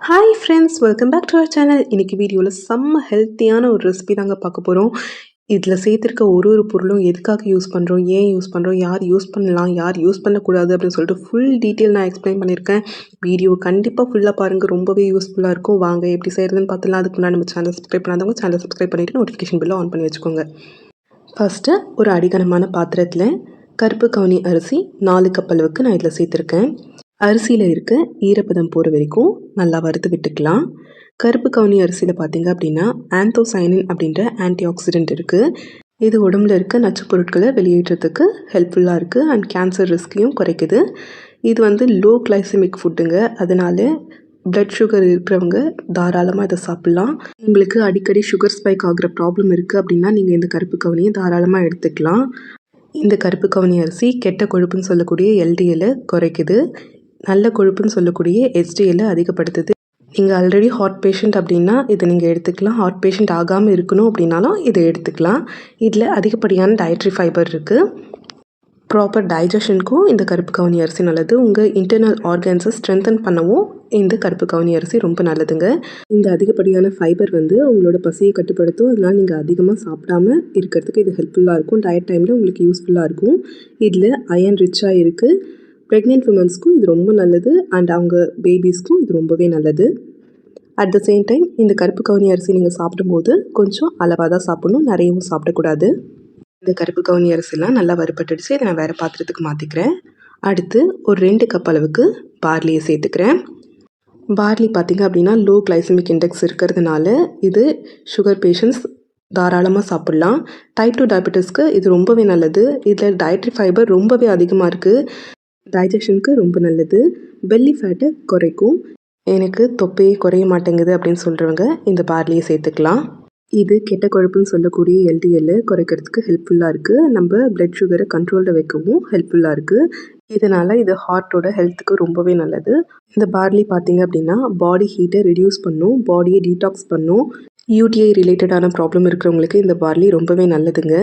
Hi friends welcome back to our channel இன்றைக்கி வீடியோவில் செம்ம ஹெல்த்தியான ஒரு ரெசிபி தாங்க பார்க்க போகிறோம் இதில் சேர்த்துருக்க ஒரு ஒரு பொருளும் எதுக்காக யூஸ் பண்ணுறோம் ஏன் யூஸ் பண்ணுறோம் யார் யூஸ் பண்ணலாம் யார் யூஸ் பண்ணக்கூடாது அப்படின்னு சொல்லிட்டு ஃபுல் டீட்டெயில் நான் எக்ஸ்பிளைன் பண்ணியிருக்கேன். வீடியோ கண்டிப்பாக ஃபுல்லாக பாருங்கள் ரொம்பவே யூஸ்ஃபுல்லாக இருக்கும். வாங்க எப்படி செய்கிறதுன்னு பார்த்துலாம் அதுக்கு முன்னாடி நம்ம சேனல் சப்ஸ்கிரைப் பண்ணாதவங்க சேனல் சப்ஸ்கிரைப் பண்ணிவிட்டு நோட்டிஃபிகேஷன் பில்லை ஆன் பண்ணி வச்சுக்கோங்க. ஃபஸ்ட்டு ஒரு அடிகனமான பாத்திரத்தில் கருப்பு கவுனி அரிசி நாலு கப் அளவுக்கு நான் இதில் சேர்த்துருக்கேன். அரிசியில் இருக்க ஈரப்பதம் போகிற வரைக்கும் நல்லா வறுத்து விட்டுக்கலாம். கருப்பு கவுனி அரிசியில் பார்த்தீங்க அப்படின்னா ஆந்தோசைனின் அப்படின்ற ஆன்டி ஆக்சிடென்ட் இருக்குது இது உடம்புல இருக்க நச்சு பொருட்களை வெளியேற்றத்துக்கு ஹெல்ப்ஃபுல்லாக இருக்குது அண்ட் கேன்சர் ரிஸ்கையும் குறைக்குது. இது வந்து லோ கிளைசமிக் ஃபுட்டுங்க அதனால பிளட் சுகர் இருக்கிறவங்க தாராளமாக இதை சாப்பிட்லாம். உங்களுக்கு அடிக்கடி சுகர் ஸ்பைக் ஆகிற ப்ராப்ளம் இருக்குது அப்படின்னா நீங்கள் இந்த கருப்பு கவனியை தாராளமாக எடுத்துக்கலாம். இந்த கருப்பு கவனி அரிசி கெட்ட கொழுப்புன்னு சொல்லக்கூடிய எல்டிஎலை குறைக்குது. நல்ல கொழுப்புன்னு சொல்லக்கூடிய ஹெச்டிஎல்லை அதிகப்படுத்துது. நீங்கள் ஆல்ரெடி ஹார்ட் பேஷண்ட் அப்படின்னா இதை நீங்கள் எடுத்துக்கலாம். ஹார்ட் பேஷண்ட் ஆகாமல் இருக்கணும் அப்படின்னாலும் இதை எடுத்துக்கலாம். இதில் அதிகப்படியான டயட்ரி ஃபைபர் இருக்குது ப்ராப்பர் டைஜஷனுக்கும் இந்த கருப்பு கவுனி அரிசி நல்லது. உங்கள் இன்டர்னல் ஆர்கன்ஸை ஸ்ட்ரென்தன் பண்ணவும் இந்த கருப்பு கவுனி அரிசி ரொம்ப நல்லதுங்க. இந்த அதிகப்படியான ஃபைபர் வந்து உங்களோட பசியை கட்டுப்படுத்தும். அதனால் நீங்கள் அதிகமாக சாப்பிடாம இருக்கிறதுக்கு இது ஹெல்ப்ஃபுல்லாக இருக்கும். டயட் டைமில் உங்களுக்கு யூஸ்ஃபுல்லாக இருக்கும். இதில் அயன் ரிச்சாக இருக்குது ப்ரெக்னென்ட் உமன்ஸ்க்கும் இது ரொம்ப நல்லது. அண்ட் அவங்க பேபிஸ்க்கும் இது ரொம்பவே நல்லது. அட் த சேம் டைம் இந்த கருப்பு கவுனி அரிசி நீங்கள் சாப்பிடும்போது கொஞ்சம் அளவாக தான் சாப்பிடணும். நிறையவும் சாப்பிடக்கூடாது. இந்த கருப்பு கவுனி அரிசிலாம் நல்லா வறுப்பட்டுடுச்சு இதை நான் வேறு பாத்திரத்துக்கு மாற்றிக்கிறேன் அடுத்து ஒரு ரெண்டு கப் அளவுக்கு பார்லியை சேர்த்துக்கிறேன். பார்லி பார்த்திங்க அப்படின்னா லோ கிளைசமிக் இண்டெக்ஸ் இருக்கிறதுனால இது சுகர் பேஷண்ட்ஸ் தாராளமாக சாப்பிட்லாம். டைப் டூ டயபெட்டிஸ்க்கு இது ரொம்பவே நல்லது. இதில் டயட்ரி ஃபைபர் ரொம்பவே அதிகமாக இருக்குது டைஜஷனுக்கு ரொம்ப நல்லது. பெல்லி ஃபேட்டை குறைக்கும். எனக்கு தொப்பையே குறைய மாட்டேங்குது அப்படின்னு சொல்கிறவங்க இந்த பார்லியை சேர்த்துக்கலாம். இது கெட்ட கொழுப்புன்னு சொல்லக்கூடிய எல்டிஎல்லை குறைக்கிறதுக்கு ஹெல்ப்ஃபுல்லாக இருக்குது நம்ம பிளட் சுகரை கண்ட்ரோலில் வைக்கவும் ஹெல்ப்ஃபுல்லாக இருக்குது இதனால் இது ஹார்ட்டோட ஹெல்த்துக்கு ரொம்பவே நல்லது. இந்த பார்லி பார்த்திங்க அப்படின்னா பாடி ஹீட்டை ரிடியூஸ் பண்ணும். பாடியை டீடாக்ஸ் பண்ணும். யூடிஐ ரிலேட்டடான ப்ராப்ளம் இருக்கிறவங்களுக்கு இந்த பார்லி ரொம்பவே நல்லதுங்க.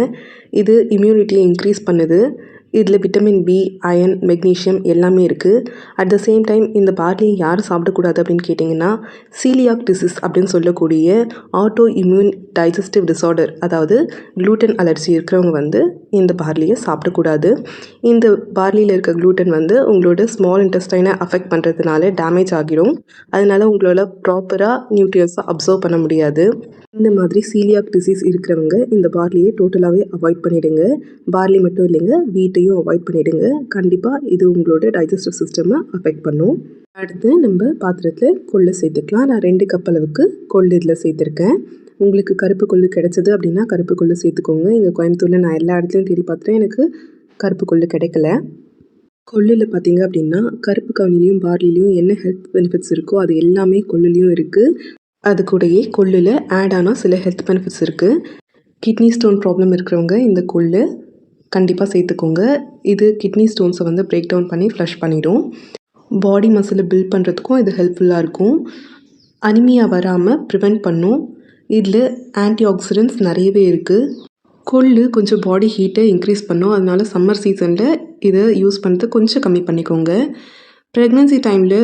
இது இம்யூனிட்டியை இன்க்ரீஸ் பண்ணுது. இதில் விட்டமின் பி அயன் மெக்னீஷியம் எல்லாமே இருக்குது அட் த சேம் டைம் இந்த பார்லியை யார் சாப்பிடக்கூடாது அப்படின்னு கேட்டிங்கன்னா சீலியாக் டிசீஸ் அப்படின்னு சொல்லக்கூடிய ஆட்டோ இம்யூன் டைஜஸ்டிவ் டிஸார்டர் அதாவது க்ளூட்டன் அலர்ஜி இருக்கிறவங்க வந்து இந்த பார்லியை சாப்பிடக்கூடாது. இந்த பார்லியில் இருக்க க்ளூட்டன் வந்து உங்களோட ஸ்மால் இன்டெஸ்டைனை அஃபெக்ட் பண்ணுறதுனால டேமேஜ் ஆகிடும் அதனால் உங்களால் ப்ராப்பராக நியூட்ரியன்ஸை அப்சர்வ் பண்ண முடியாது. இந்த மாதிரி சீலியாக் டிசீஸ் இருக்கிறவங்க இந்த பார்லியை டோட்டலாகவே அவாய்ட் பண்ணிவிடுங்க பார்லி மட்டும் இல்லைங்க வீட்டையும் அவாய்ட் பண்ணிவிடுங்க கண்டிப்பாக இது உங்களோட டைஜஸ்டிவ் சிஸ்டமை அஃபெக்ட் பண்ணும். அடுத்து நம்ம பாத்திரத்தில் கொள்ளு சேர்த்துக்கலாம். நான் ரெண்டு கப் அளவுக்கு கொள்ளு இதில் சேர்த்துருக்கேன். உங்களுக்கு கருப்பு கொள்ளு கிடச்சிது அப்படின்னா கருப்பு கொள்ளு சேர்த்துக்கோங்க. எங்கள் கோயம்புத்தூரில் நான் எல்லா இடத்துலையும் தேடி பார்த்துட்டேன் எனக்கு கருப்பு கொள்ளு கிடைக்கல. கொள்ளில் பார்த்தீங்க அப்படின்னா கருப்பு கவனிலையும் பார்லிலையும் என்ன ஹெல்த் பெனிஃபிட்ஸ் இருக்கோ அது எல்லாமே கொள்ளுலையும் இருக்குது அது கூடயே கொள்ளில் ஆட் ஆனால் சில ஹெல்த் பெனிஃபிட்ஸ் இருக்குது கிட்னி ஸ்டோன் ப்ராப்ளம் இருக்கிறவங்க இந்த கொள்ளு கண்டிப்பாக சேர்த்துக்கோங்க. இது கிட்னி ஸ்டோன்ஸை வந்து பிரேக் டவுன் பண்ணி ஃப்ளஷ் பண்ணிடும். பாடி மசிலை பில்ட் பண்ணுறதுக்கும் இது ஹெல்ப்ஃபுல்லாக இருக்கும். அனிமியா வராமல் ப்ரிவெண்ட் பண்ணும். இதில் ஆன்டி ஆக்சிடென்ட்ஸ் நிறையவே இருக்குது கொள்ளு கொஞ்சம் பாடி ஹீட்டை இன்க்ரீஸ் பண்ணும். அதனால சம்மர் சீசனில் இதை யூஸ் பண்ணுறது கொஞ்சம் கம்மி பண்ணிக்கோங்க. ப்ரெக்னென்சி டைமில்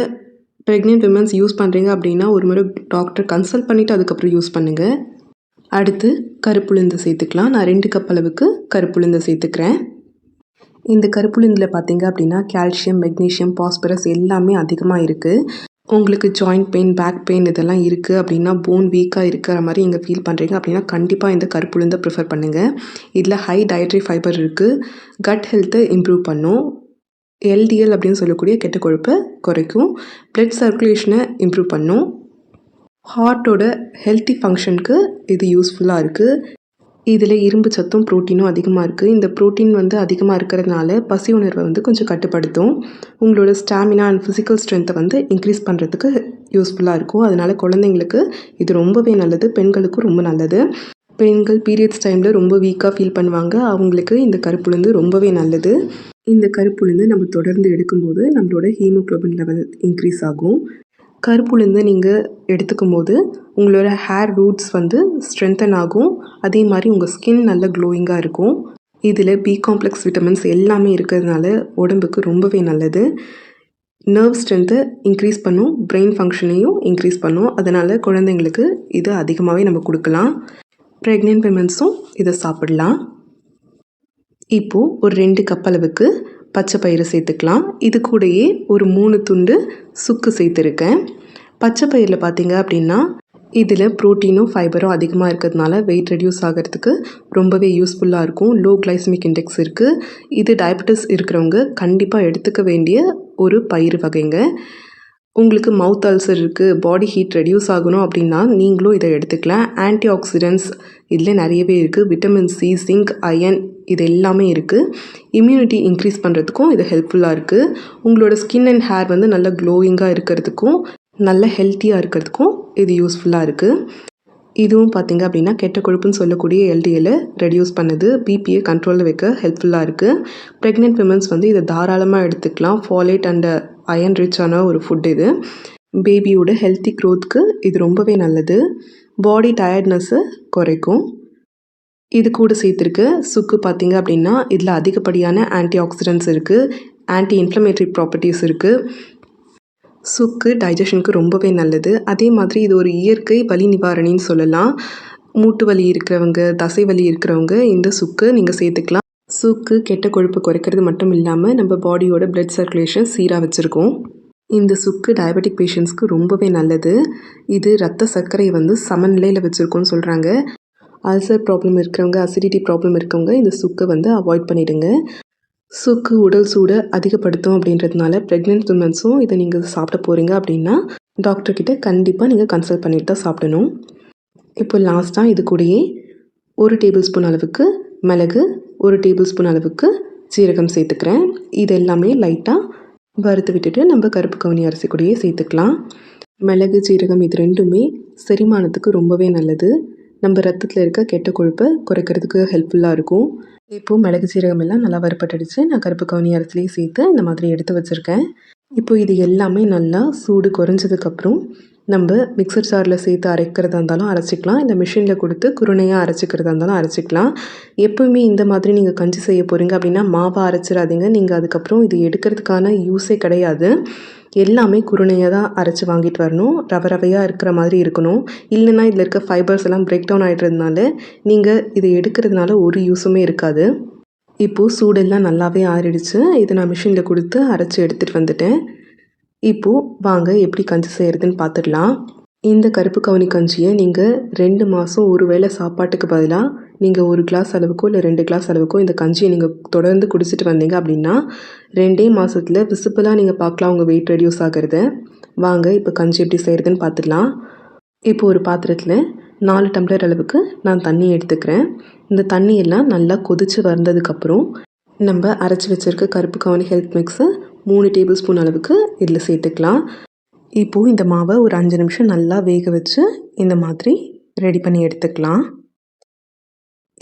ப்ரெக்னென்ட் விமன்ஸ் யூஸ் பண்ணுறீங்க அப்படின்னா ஒரு முறை டாக்டர் கன்சல்ட் பண்ணிவிட்டு அதுக்கப்புறம் யூஸ் பண்ணுங்கள் அடுத்து கருப்புளுந்து சேர்த்துக்கலாம். நான் ரெண்டு கப் அளவுக்கு கருப்புளுந்து சேர்த்துக்கிறேன். இந்த கருப்புளுந்தில் பார்த்தீங்க அப்படின்னா கால்சியம் மெக்னீஷியம் பாஸ்பரஸ் எல்லாமே அதிகமாக இருக்குது உங்களுக்கு ஜாயிண்ட் பெயின் பேக் பெயின் இதெல்லாம் இருக்குது அப்படின்னா போன் வீக்காக இருக்கிற மாதிரி நீங்கள் ஃபீல் பண்ணுறீங்க அப்படின்னா கண்டிப்பாக இந்த கருப்புளுந்தை ப்ரிஃபர் பண்ணுங்கள் இதில் ஹை டயட்ரி ஃபைபர் இருக்குது கட் ஹெல்த்தை இம்ப்ரூவ் பண்ணும். எல்டிஎல் அப்படின்னு சொல்லக்கூடிய கெட்ட கொழுப்பை குறைக்கும். பிளட் சர்க்குலேஷனை இம்ப்ரூவ் பண்ணும். ஹார்ட்டோட ஹெல்த்தி ஃபங்க்ஷனுக்கு இது யூஸ்ஃபுல்லாக இருக்குது இதில் இரும்பு சத்தும் ப்ரோட்டீனும் அதிகமாக இருக்குது இந்த ப்ரோட்டீன் வந்து அதிகமாக இருக்கிறதுனால பசி உணர்வை வந்து கொஞ்சம் கட்டுப்படுத்தும். உங்களோட ஸ்டாமினா அண்ட் ஃபிசிக்கல் ஸ்ட்ரென்த்தை வந்து இன்க்ரீஸ் பண்ணுறதுக்கு யூஸ்ஃபுல்லாக இருக்கும். அதனால் குழந்தைங்களுக்கு இது ரொம்பவே நல்லது. பெண்களுக்கும் ரொம்ப நல்லது. பெண்கள் பீரியட்ஸ் டைமில் ரொம்ப வீக்காக ஃபீல் பண்ணுவாங்க. அவங்களுக்கு இந்த கருப்புலேருந்து ரொம்பவே நல்லது. இந்த கருப்புலேருந்து நம்ம தொடர்ந்து எடுக்கும்போது நம்மளோட ஹீமோக்ளோபின் லெவல் இன்க்ரீஸ் ஆகும். கருப்புலேருந்து நீங்கள் எடுத்துக்கும் போது உங்களோட ஹேர் ரூட்ஸ் வந்து ஸ்ட்ரென்தன் ஆகும். அதே மாதிரி உங்கள் ஸ்கின் நல்ல க்ளோயிங்காக இருக்கும். இதில் பி காம்ப்ளெக்ஸ் விட்டமின்ஸ் எல்லாமே இருக்கிறதுனால உடம்புக்கு ரொம்பவே நல்லது. நர்வ் ஸ்ட்ரென்த்தை இன்க்ரீஸ் பண்ணும் பிரெயின் ஃபங்க்ஷனையும் இன்க்ரீஸ் பண்ணும். அதனால் குழந்தைங்களுக்கு இது அதிகமாகவே நம்ம கொடுக்கலாம். ப்ரெக்னென்ட் விமன்ஸும் இதை சாப்பிடலாம். இப்போது ஒரு ரெண்டு கப் அளவுக்கு பச்சை பயிறு சேர்த்துக்கலாம். இது கூடயே ஒரு மூணு துண்டு சுக்கு சேர்த்துருக்கேன். பச்சை பயிரில் பார்த்தீங்க அப்படின்னா இதில் ப்ரோட்டீனும் ஃபைபரும் அதிகமாக இருக்கிறதுனால வெயிட் ரெடியூஸ் ஆகிறதுக்கு ரொம்பவே யூஸ்ஃபுல்லாக இருக்கும். லோ கிளைசமிக் இண்டெக்ஸ் இருக்குது இது டயபெட்டிஸ் இருக்கிறவங்க கண்டிப்பாக எடுத்துக்க வேண்டிய ஒரு பயிர் வகைங்க. உங்களுக்கு மவுத் அல்சர் இருக்குது பாடி ஹீட் ரெடியூஸ் ஆகணும் அப்படின்னா நீங்களும் இதை எடுத்துக்கலாம். ஆன்டி ஆக்சிடென்ட்ஸ் இதில் நிறையவே இருக்குது விட்டமின் சி சிங்க் அயன் இது எல்லாமே இருக்குது இம்யூனிட்டி இன்க்ரீஸ் பண்ணுறதுக்கும் இது ஹெல்ப்ஃபுல்லாக இருக்குது உங்களோட ஸ்கின் அண்ட் ஹேர் வந்து நல்ல க்ளோயிங்காக இருக்கிறதுக்கும் நல்ல ஹெல்த்தியாக இருக்கிறதுக்கும் இது யூஸ்ஃபுல்லாக இருக்குது இதுவும் பார்த்திங்க அப்படின்னா கெட்ட கொழுப்புன்னு சொல்லக்கூடிய எல்டிஎல்லை ரெடியூஸ் பண்ணுது. பிபியை கண்ட்ரோலில் வைக்க ஹெல்ப்ஃபுல்லாக இருக்குது ப்ரெக்னென்ட் விமன்ஸ் வந்து இதை தாராளமாக எடுத்துக்கலாம். ஃபாலேட் அண்ட் அயன் ரிச்சான ஒரு ஃபுட் இது. பேபியோட ஹெல்த்தி க்ரோத்துக்கு இது ரொம்பவே நல்லது. பாடி டயர்ட்னஸ்ஸை குறைக்கும். இது கூட சேர்த்துருக்கு சுக்கு பார்த்திங்க அப்படின்னா இதில் அதிகப்படியான ஆன்டி ஆக்சிடென்ட்ஸ் இருக்குது ஆன்டி இன்ஃப்ளமேட்டரி ப்ராப்பர்ட்டிஸ் இருக்குது சுக்கு டைஜஷனுக்கு ரொம்பவே நல்லது. அதே மாதிரி இது ஒரு இயற்கை வலி நிவாரணின்னு சொல்லலாம். மூட்டு வலி இருக்கிறவங்க தசை வலி இருக்கிறவங்க இந்த சுக்கு நீங்கள் சேர்த்துக்கலாம். சுக்கு கெட்ட கொழுப்பு குறைக்கிறது மட்டும் இல்லாமல் நம்ம பாடியோட பிளட் சர்க்குலேஷன் சீராக வச்சுருக்கோம். இந்த சுக்கு டயபெட்டிக் பேஷண்ட்ஸ்க்கு ரொம்பவே நல்லது. இது ரத்த சர்க்கரையை வந்து சமநிலையில் வச்சுருக்கோன்னு சொல்கிறாங்க அல்சர் ப்ராப்ளம் இருக்கிறவங்க அசிடிட்டி ப்ராப்ளம் இருக்கவங்க இந்த சுக்கை வந்து அவாய்ட் பண்ணிவிடுங்க சுக்கு உடல் சூடை அதிகப்படுத்தும் அப்படின்றதுனால ப்ரெக்னென்ட் உமன்ஸும் இதை நீங்கள் சாப்பிட போகிறீங்க அப்படின்னா டாக்டர்கிட்ட கண்டிப்பாக நீங்கள் கன்சல்ட் பண்ணிட்டு தான் சாப்பிடணும். இப்போ லாஸ்ட்டாக இது கூடயே ஒரு டேபிள் ஸ்பூன் அளவுக்கு மிளகு ஒரு டேபிள் ஸ்பூன் அளவுக்கு சீரகம் சேர்த்துக்கிறேன். இது எல்லாமே லைட்டாக வறுத்து விட்டுட்டு நம்ம கருப்பு கவுனி அரிசி கூடயே சேர்த்துக்கலாம். மிளகு சீரகம் இது ரெண்டுமே செரிமானத்துக்கு ரொம்பவே நல்லது. நம்ம ரத்தத்தில் இருக்க கெட்ட கொழுப்பை குறைக்கிறதுக்கு ஹெல்ப்ஃபுல்லாக இருக்கும். இப்போது மிளகு சீரகம் எல்லாம் நல்லா வறுப்பட்டுடுச்சு நான் கருப்பு கவுனி அரிசிலையும் சேர்த்து இந்த மாதிரி எடுத்து வச்சுருக்கேன். இப்போ இது எல்லாமே நல்லா சூடு குறைஞ்சதுக்கப்புறம் நம்ம மிக்சர் ஜாரில் சேர்த்து அரைக்கிறதா இருந்தாலும் அரைச்சிக்கலாம். இந்த மிஷினில் கொடுத்து குருணையாக அரைச்சிக்கிறதா இருந்தாலும் அரைச்சிக்கலாம். எப்போவுமே இந்த மாதிரி நீங்கள் கஞ்சி செய்ய போகிறீங்க அப்படின்னா மாவை அரைச்சிடாதீங்க. நீங்கள் அதுக்கப்புறம் இது எடுக்கிறதுக்கான யூஸே கிடையாது. எல்லாமே குருணையாக தான் அரைச்சி வாங்கிட்டு வரணும். ரவ ரவையாக இருக்கிற மாதிரி இருக்கணும். இல்லைன்னா இதில் இருக்க ஃபைபர்ஸ் எல்லாம் பிரேக் டவுன் ஆகிடுறதுனால நீங்கள் இதை எடுக்கிறதுனால ஒரு யூஸுமே இருக்காது. இப்போது சூடெல்லாம் நல்லாவே ஆறிடுச்சு. இதை நான் மிஷினில் கொடுத்து அரைச்சி எடுத்துகிட்டு வந்துட்டேன். இப்போது வாங்க எப்படி கஞ்சி செய்கிறதுன்னு பார்த்துடலாம் இந்த கருப்பு கவுனி கஞ்சியை நீங்கள் ரெண்டு மாதம் ஒரு வேளை சாப்பாட்டுக்கு பதிலாக நீங்கள் ஒரு கிளாஸ் அளவுக்கோ இல்லை ரெண்டு கிளாஸ் அளவுக்கோ இந்த கஞ்சியை நீங்கள் தொடர்ந்து குடிச்சிட்டு வந்தீங்க அப்படின்னா ரெண்டே மாதத்தில் விசிபிளாக நீங்கள் பார்க்கலாம் உங்கள் வெயிட் ரெடியூஸ் ஆகிறத. வாங்க இப்போ கஞ்சி எப்படி செய்கிறதுன்னு பார்த்துடலாம் இப்போ ஒரு பாத்திரத்தில் நாலு டம்ளர் அளவுக்கு நான் தண்ணி எடுத்துக்கிறேன். இந்த தண்ணியெல்லாம் நல்லா கொதித்து வந்ததுக்கப்புறம் நம்ம அரைச்சி வச்சுருக்க கருப்பு கவனி ஹெல்த் மிக்ஸை மூணு டேபிள் ஸ்பூன் அளவுக்கு இதில் சேர்த்துக்கலாம். இப்போது இந்த மாவை ஒரு அஞ்சு நிமிஷம் நல்லா வேக வச்சு இந்த மாதிரி ரெடி பண்ணி எடுத்துக்கலாம்.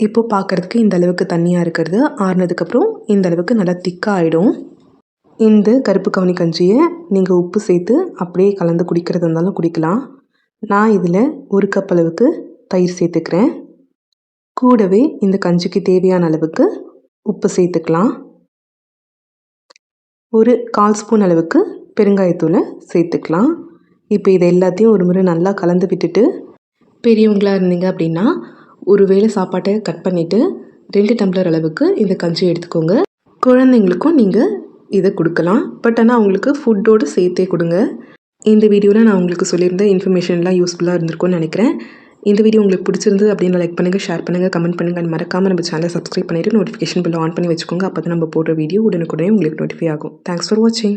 இப்போது பார்க்குறதுக்கு இந்த அளவுக்கு தண்ணியாக இருக்கிறது. ஆறுனதுக்கப்புறம் இந்த அளவுக்கு நல்லா திக்காக ஆகிடும் இந்த கருப்பு கவனி கஞ்சியை நீங்கள் உப்பு சேர்த்து அப்படியே கலந்து குடிக்கிறது இருந்தாலும் குடிக்கலாம். நான் இதில் ஒரு கப் அளவுக்கு தயிர் சேர்த்துக்கிறேன். கூடவே இந்த கஞ்சிக்கு தேவையான அளவுக்கு உப்பு சேர்த்துக்கலாம். ஒரு கால் ஸ்பூன் அளவுக்கு பெருங்காயத்தூளை சேர்த்துக்கலாம். இப்போ இது எல்லாத்தையும் ஒரு முறை நல்லா கலந்து விட்டுட்டு பெரியவங்களாக இருந்தீங்க அப்படின்னா ஒரு வேளை சாப்பாட்டை கட் பண்ணிவிட்டு ரெண்டு டம்ளர் அளவுக்கு இந்த கஞ்சி எடுத்துக்கோங்க. குழந்தைங்களுக்கும் நீங்கள் இதை கொடுக்கலாம். பட் ஆனால் அவங்களுக்கு ஃபுட்டோடு சேர்த்தே கொடுங்க. இந்த வீடியோவில் நான் உங்களுக்கு சொல்லியிருந்த இன்ஃபர்மேஷன்லாம் யூஸ்ஃபுல்லாக இருந்திருக்கும்னு நினைக்கிறேன். இந்த வீடியோ உங்களுக்கு பிடிச்சிருந்தது அப்படின்னு லைக் பண்ணுங்கள் ஷேர் பண்ணுங்கள் கமெண்ட் பண்ணுங்கள் அண்ட் மறக்காமல் நம்ம சேனலை சப்ஸ்கிரைப் பண்ணிவிட்டு நோட்டிஃபிகேஷன் பில் ஆன் பண்ணி வச்சுக்கோங்க. அப்போ தான் நம்ம போடுற வீடியோ உடனுக்குடனே உங்களுக்கு நோட்டிஃபை ஆகும். தேங்க்ஸ் ஃபார் வாட்சிங்